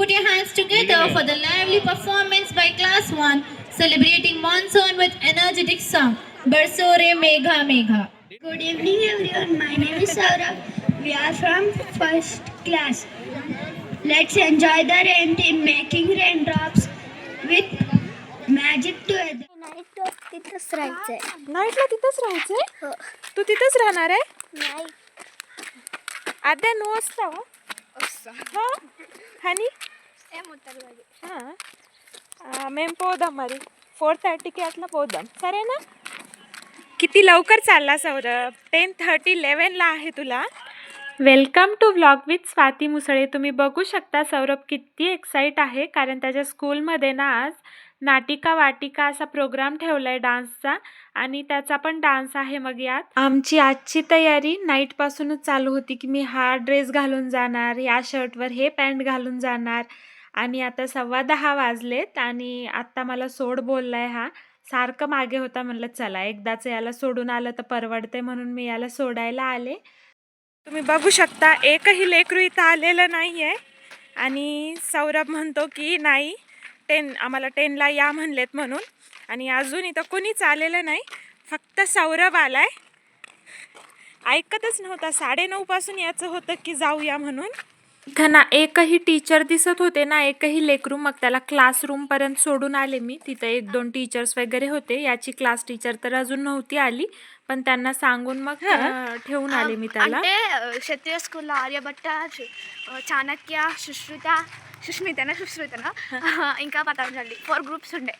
put your hands together for the lively performance by class 1 celebrating monsoon with energetic song Barsore Megha Megha. Good evening everyone. My name is Saurabh. We are from first class. Let's enjoy the rain team making raindrops with magic together. तिथंच राहायचंय नाईटला तिथंच राहायचंय तू तिथंच राहणार आहे नाही आद्या नऊ वाजता हो आणि మేము పోదాం మరి ఫోర్ థర్టీకి అట్లా పోదాం సరేనా किती लवकर चालला सौरभ टेन थर्टी लेवनला आहे तुला welcome to vlog with Swati Musale तुम्ही बघू शकता सौरभ किती एक्साईट आहे कारण त्याच्या स्कूलमध्ये ना आज नाटिका वाटिका असा प्रोग्राम ठेवला आहे डान्सचा आणि त्याचा पण डान्स आहे मग यात आमची आजची तयारी नाईटपासूनच चालू होती की मी हा ड्रेस घालून जाणार या शर्टवर हे पॅन्ट घालून जाणार आणि आता सव्वा दहा वाजलेत आणि आत्ता मला सोड बोललाय हा. सारखं मागे होता म्हणलं चला एकदाच याला सोडून आलं तर परवडते म्हणून मी याला सोडायला आले. तुम्ही बघू शकता एकही लेकरू इथं आलेलं नाही आहे आणि सौरभ म्हणतो की नाही टेन आम्हाला टेनला या म्हणलेत म्हणून. आणि अजून इथं कोणीच आलेलं नाही फक्त सौरभ आहे ऐकतच नव्हता साडेनऊपासून याचं होतं की जाऊया म्हणून. इथं ना एकही टीचर दिसत होते ना एकही लेकरू मग त्याला क्लासरूमपर्यंत सोडून आले मी तिथं एक दोन टीचर्स वगैरे होते याची क्लास टीचर तर अजून नव्हती आली पण त्यांना सांगून मग अं, ठेवून आले मी त्याला అంటే ఆ, క్షత్రియ స్కూల్లో ఆర్యభట్ట చు- ఆ, చాణక్య సుశ్రుత సుష్మితన సుశ్రుతన ఇంకా పతంజలి ఫోర్ గ్రూప్స్ ఉండే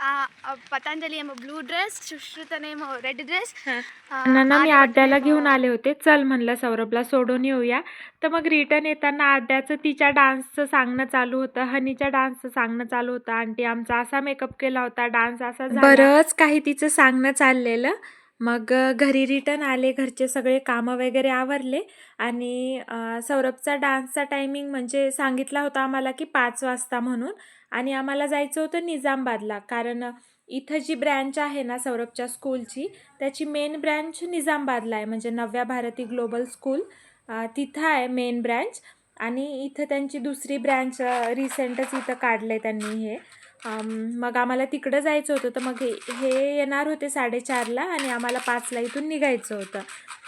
पतंजली एम ब्लू ड्रेस सुश्रुतनेम रेड ड्रेस अण्णांना मी आड्याला घेऊन आले होते. चल म्हणलं सौरभला सोडून येऊया. तर मग रिटर्न येताना आड्याचं तिच्या डान्सचं सांगणं चालू होतं. हनीच्या डान्सचं सांगणं चालू होतं. आंटी आमचा असा मेकअप केला होता. डान्स असा बरंच काही तिचं सांगणं चाललेलं. मग घरी रिटर्न आले. घरचे सगळे कामं वगैरे आवरले. आणि सौरभचा डान्सचा टायमिंग म्हणजे सांगितला होता आम्हाला की पाच वाजता म्हणून. आणि आम्हाला जायचं होतं निजामबादला. कारण इथं जी ब्रँच आहे ना सौरभच्या स्कूलची त्याची मेन ब्रँच निजामबादला आहे. म्हणजे नव्या भारती ग्लोबल स्कूल तिथं आहे मेन ब्रँच आणि इथं त्यांची दुसरी ब्रँच रिसेंटच इथं काढलं आहे त्यांनी हे. मग आम्हाला तिकडं जायचं होतं. तर मग हे हे येणार होते साडेचारला आणि आम्हाला पाचला इथून निघायचं होतं.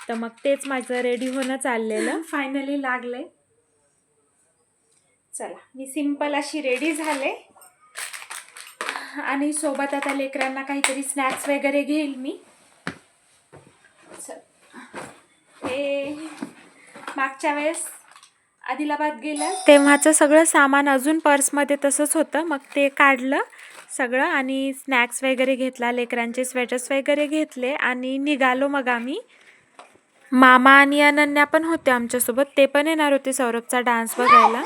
तर मग तेच माझं रेडी होणं चाललेलं. फायनली लागले चला मी सिंपल अशी रेडी झाले. आणि सोबत आता लेकरांना काहीतरी स्नॅक्स वगैरे घेईल मी. चल. हे मागच्या वेळेस आदिलाबाद गेलं. तेव्हाचं सगळं सामान अजून पर्समध्ये तसंच होतं. मग ते काढलं सगळं आणि स्नॅक्स वगैरे घेतला लेकरांचे स्वेटर्स वगैरे घेतले आणि निघालो मग आम्ही. मामा आणि अनन्या पण होते आमच्यासोबत. ते पण येणार होते सौरभचा डान्स बघायला.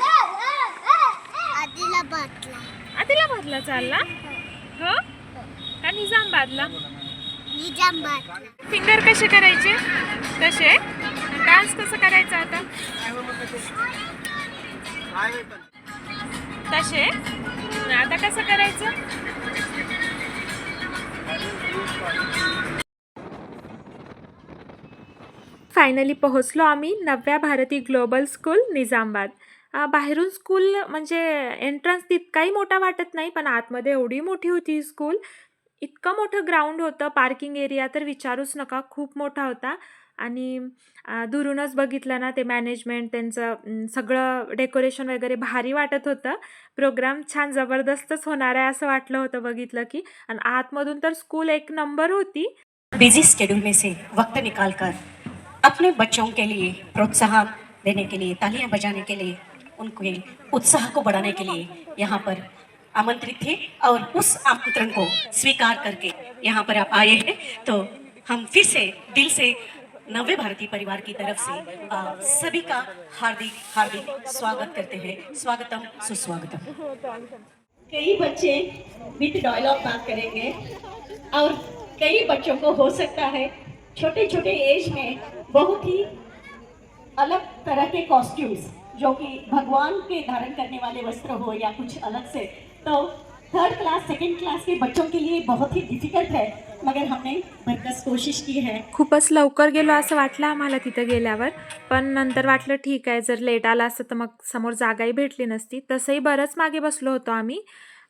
आदिलाबादला चालला? हो? का निजामबादला निजामाबादला फिंगर कसे करायचे? कसे डान्स कसं करायचं आता? तसे? आता कसं करायचं? फायनली पोहोचलो आम्ही नव्या भारती ग्लोबल स्कूल निजामबाद. अ, बाहेरून स्कूल म्हणजे एंट्रन्स तितकाही मोठा वाटत नाही पण आतमध्ये एवढी मोठी होती ही स्कूल. इतकं मोठं ग्राउंड होतं पार्किंग एरिया तर विचारूच नका खूप मोठा होता. आणि अ, दुरूनच बघितलं ना ते मॅनेजमेंट त्यांचं अं, सगळं डेकोरेशन वगैरे भारी वाटत होतं. प्रोग्राम छान जबरदस्तच होणार आहे असं वाटलं होतं बघितलं की. आणि आतमधून तर स्कूल एक नंबर होती. बिजी स्केड्यूल में से वक्त निकालकर अपने बच्चों के लिए प्रोत्साहन देने के लिए तालियां बजाने के लिए उनके उत्साह को बढ़ाने के लिए यहाँ पर आमंत्रित थे और उस आमंत्रण को स्वीकार करके यहाँ पर आप आए हैं। तो हम फिर से दिल से नव्य भारतीय परिवार की तरफ़ से आ, सभी का हार्दिक हार्दिक स्वागत करते हैं। स्वागतम सुस्वागतम। कई बच्चे विथ डायलॉग बात करेंगे और कई बच्चों को हो सकता है छोटे छोटे एज में बहुत ही अलग तरह के कॉस्ट्यूम्स जो कि भगवान के धारण करने वाले वस्त्र हो या कुछ अलग से तो थर्ड क्लास सेकंड क्लास के बच्चों के लिए बहुत ही डिफिकल्ट है मगर हमने भरकस कोशिश की है खूपच लवकर गेलो असं वाटलं आम्हाला तिथं गेल्यावर पण नंतर वाटलं ठीक आहे जर लेट आला असतं तर मग समोर जागाही भेटली नसती तसंही बरंच मागे बसलो होतो आम्ही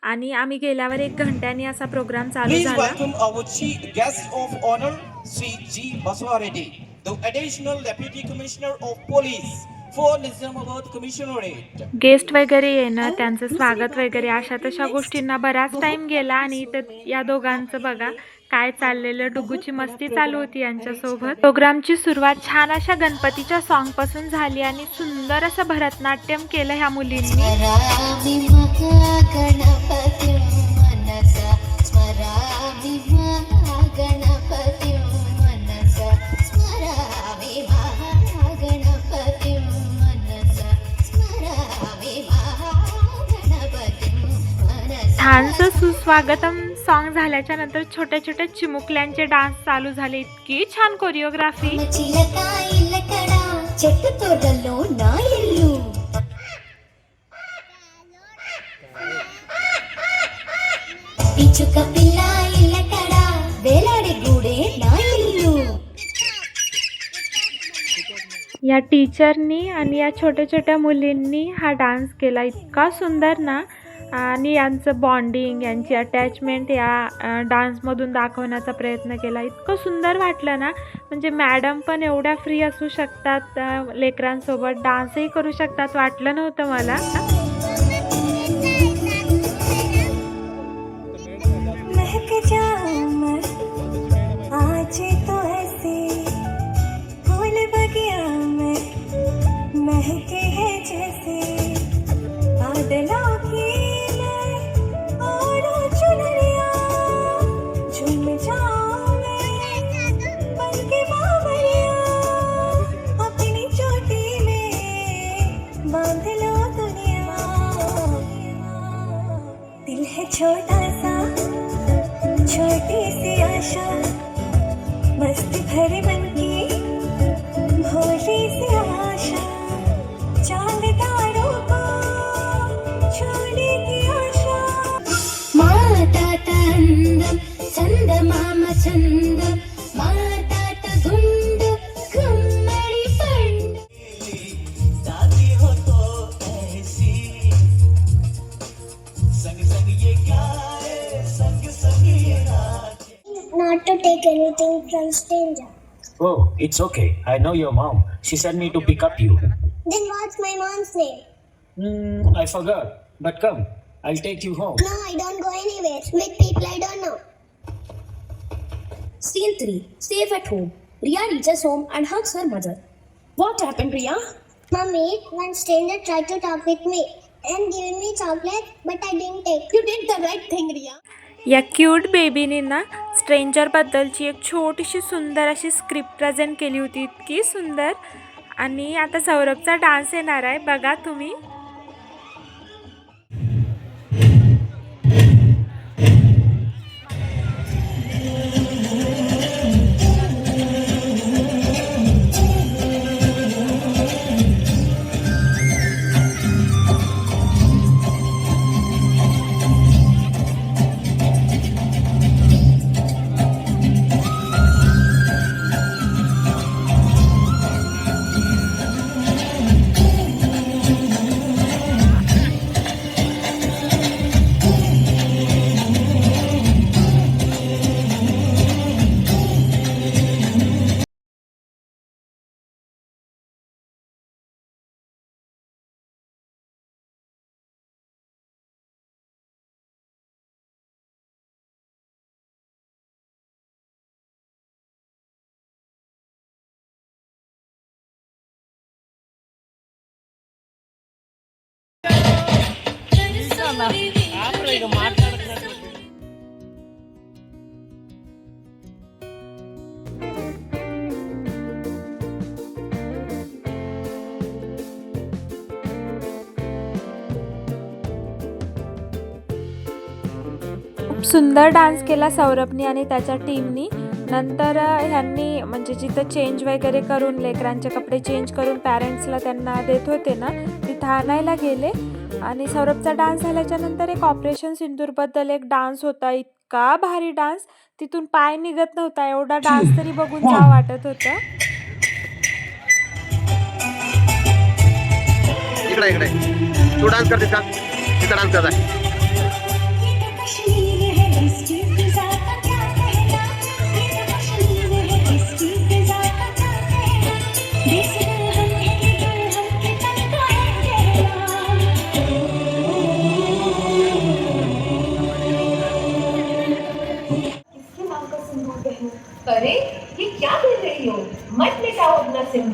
आणि आम्ही गेल्यावर एक घंट्यानी असा प्रोग्राम चालू Please झाला welcome our chief guest of honor, Sri G. Baswa Reddy, the additional Deputy Commissioner of Police. Guest वगैरे येणं त्यांचं स्वागत वगैरे अशा तशा गोष्टींना बराच टाइम गेला आणि इथं या दोघांचं बघा काय चाललेलं डुगूची मस्ती चालू होती यांच्यासोबत. प्रोग्रामची सुरुवात छान अशा गणपतीच्या सॉन्गपासून झाली आणि सुंदर असं भरतनाट्यम केलं ह्या मुलींनी. छानस सुस्वागतम सॉन्ग झाल्याच्यानंतर छोट्या छोट्या चिमुकल्यांचे डान्स चालू झाले. इतकी छान कोरिओग्राफी या टीचरनी आणि या छोट्या छोट्या मुलींनी हा डान्स केला. इतका सुंदर ना? आणि यांचं बॉन्डिंग यांची अटॅचमेंट या डान्समधून दाखवण्याचा प्रयत्न केला. इतकं सुंदर वाटलं ना. म्हणजे मॅडम पण एवढ्या फ्री असू शकतात लेकरांसोबत डान्सही करू शकतात वाटलं नव्हतं मला. दिल छोटा सा छोटी सी आशा मस्ती भरे मन की भोली सी आशा। चांद तारों को छोड़ने की आशा। माता तंदम चंद मामा चंद। Stranger. Oh, it's okay. I know your mom. She sent me to pick up you. Then what's my mom's name? Hmm, I forgot. But come, I'll take you home. No, I don't go anywhere with people I don't know. Scene 3 Safe at home. Ria reaches home and hugs her mother. What happened, Ria? Mummy, one stranger tried to talk with me and giving me chocolate, but I didn't take. You did the right thing, Ria. या cute बेबीने ना स्ट्रेंजरबद्दलची एक छोटीशी सुंदर अशी script present केली होती. इतकी सुंदर. आणि आता सौरभचा डान्स येणार आहे. बघा तुम्ही. खूप सुंदर डान्स केला सौरभनी आणि त्याच्या टीमनी नंतर ह्यांनी म्हणजे जिथं चेंज वगैरे करून लेकरांचे कपडे चेंज करून पॅरेंट्सला त्यांना देत होते ना तिथं आणायला गेले. आणि सौरभचा डान्स झाल्याच्यानंतर एक ऑपरेशन सिंदूरबद्दल एक डान्स होता. इतका भारी डान्स तिथून पाय निघत नव्हता. एवढा डान्स तरी बघून जा वाटत होतं. इकडे इकडे. तू डान्स करतेस का? तिथं डान्स करत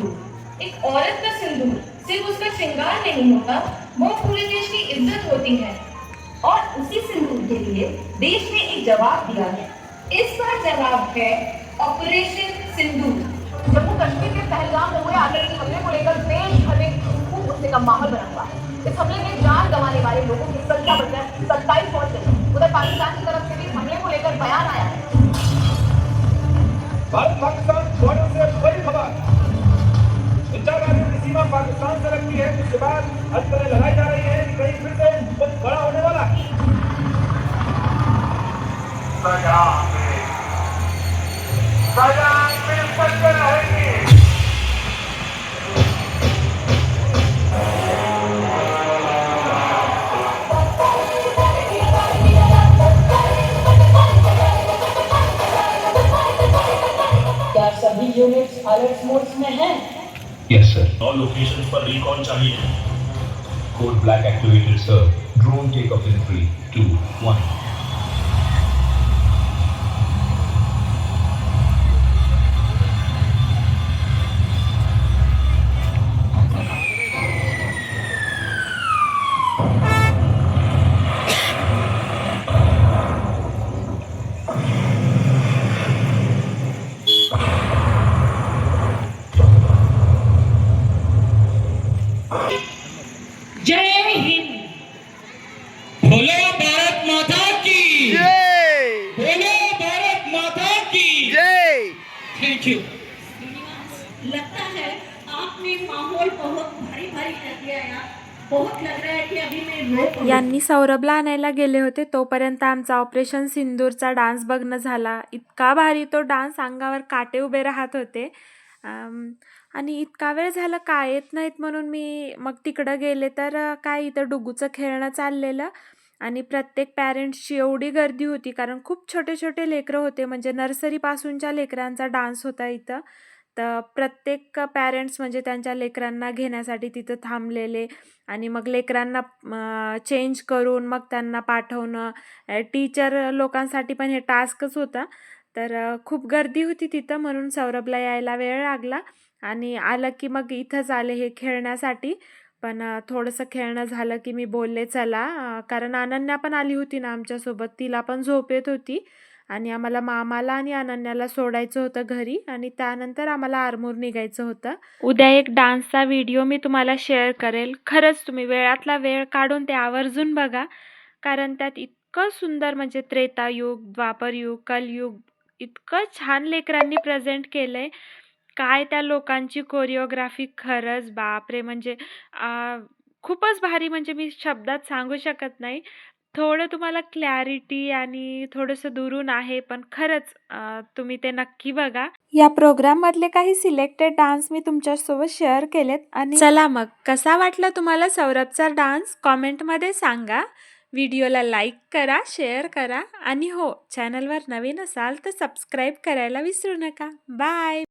सिंदूर एक औरत का सिंदूर सिर्फ़ उसका श्रृंगार नहीं होता वो पूरे देश की इज़्ज़त होती है। और उसी सिंदूर के लिए देश ने एक जवाब दिया है। इस बार जवाब है ऑपरेशन सिंदूर जम्मू कश्मीर के पहलगाम में हुए आतंकी हमले को लेकर देश भर में खूब उठने का माहौल बना हुआ है। इस हमले में जान गंवाने वाले लोगों की संख्या बढ़कर सत्ताईस पहुँच गई। उधर पाकिस्तान की तरफ़ से भी हमले को लेकर बयान आया है। भारत पाकिस्तान बॉर्डर से सीमा पाकिस्तान से लगती है। जिसके बाद हथकड़े लगाई जा रही है। कि कहीं फिर से कुछ बड़ा होने वाला है। क्या सभी यूनिट्स अलर्ट मोड्स में हैं? Yes, sir. और लोकेशन पर रिकॉल चाहिए Code black activated, sir. Drone takeoff in three, two, one. लगता है आपने माहौल बहुत भारी भारी कर दिया यार। बहुत लग रहा है अभी मैं यांनी सौरभला आणायला गेले होते तोपर्यंत आमचा ऑपरेशन सिंदूरचा डान्स बघणं झाला. इतका भारी तो डान्स अंगावर काटे उभे राहत होते. आणि इतका वेळ झालं काय येत नाहीत म्हणून मी मग तिकडं गेले तर काय इथं डुगूचं खेळणं चाललेलं. आणि प्रत्येक पॅरेंट्सची एवढी गर्दी होती कारण खूप छोटे छोटे लेकरं होते म्हणजे नर्सरीपासूनच्या लेकरांचा डान्स होता इथं. तर प्रत्येक पॅरेंट्स म्हणजे त्यांच्या लेकरांना घेण्यासाठी तिथं थांबलेले आणि मग लेकरांना चेंज करून मग त्यांना पाठवणं. टीचर लोकांसाठी पण हे टास्कच होता. तर खूप गर्दी होती तिथं म्हणून सौरभला यायला वेळ लागला आणि आलं की मग इथंच आले हे खेळण्यासाठी. पण थोडंसं खेळणं झालं की मी बोलले चला. कारण अनन्या पण आली होती ना आमच्यासोबत. तिला पण झोप येत होती. आणि आम्हाला मामाला आणि अनन्याला सोडायचं होतं घरी आणि त्यानंतर आम्हाला आरमूर निघायचं होतं. उद्या एक डान्सचा व्हिडिओ मी तुम्हाला शेअर करेल. खरंच तुम्ही वेळातला वेळ काढून ते आवर्जून बघा. कारण त्यात इतकं सुंदर म्हणजे त्रेतायुग द्वापरयुग कलयुग इतकं छान लेकरांनी प्रेझेंट केलं आहे काय त्या लोकांची कोरिओग्राफी खरंच बापरे! म्हणजे खूपच भारी म्हणजे मी शब्दात सांगू शकत नाही. थोडं तुम्हाला क्लॅरिटी आणि थोडंसं दुरून आहे पण खरंच अ, तुम्ही ते नक्की बघा. या प्रोग्राम मधले काही सिलेक्टेड डान्स मी तुमच्यासोबत शेअर केलेत आणि चला मग कसा वाटला तुम्हाला सौरभचा डान्स? कॉमेंटमध्ये सांगा. व्हिडिओला लाईक करा शेअर करा आणि हो चॅनलवर नवीन असाल तर सबस्क्राईब करायला विसरू नका. बाय!